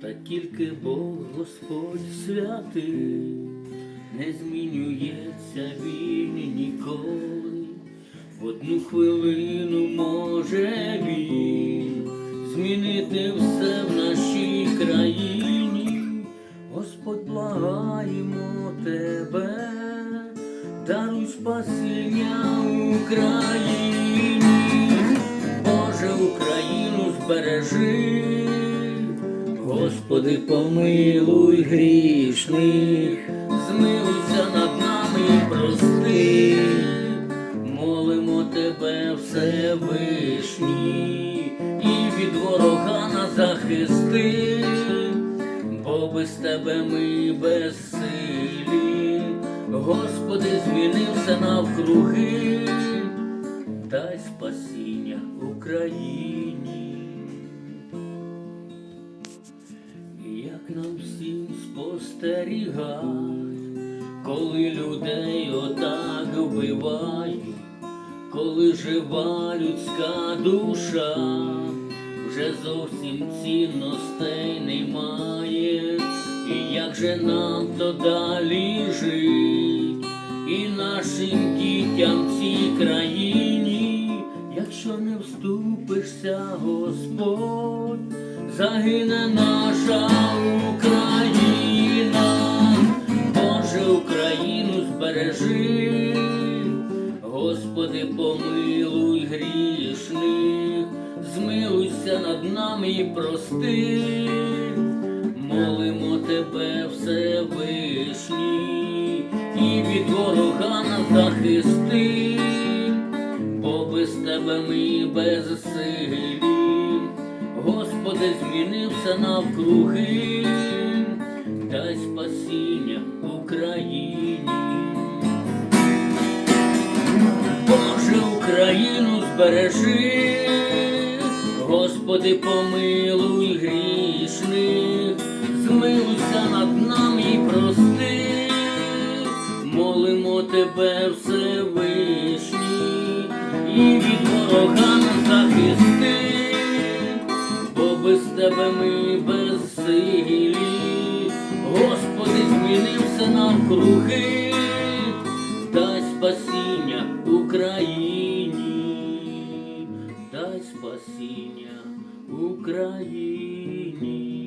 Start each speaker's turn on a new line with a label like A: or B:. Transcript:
A: та тільки Бог Господь святий, не змінюється він ніколи. В одну хвилину може він змінити все в нашій країні. Господь благаємо тебе, даруй спасіння Україні, Боже, Україну збережи, Господи, помилуй грішних, змилуйся над нами і прости, молимо тебе, Всевишній, і від ворога нас захисти, бо без тебе ми безсилі, Господи, змінився навкруги, дай спасіння Україні. Нам всім спостерігать, коли людей отак вбивають, коли жива людська душа, вже зовсім цінностей немає, і як же нам то далі жить, і нашим дітям в цій країні, якщо не вступишся, Господь, загине наша Україна, Боже, Україну збережи, Господи, помилуй грішних, змилуйся над нами і прости, молимо тебе, Всевишній, і від ворога нас захисти, бо без тебе ми безсилі, Господи, змінився навкруги, дай спасіння Україні. Боже, Україну збережи, Господи, помилуй грішних, змилуйся над нами і прости, молимо тебе, Всевишній, і від ворога нас захисти, тебе ми безсилі, Господи, змінився нам круги, дай спасіння Україні, дай спасіння Україні.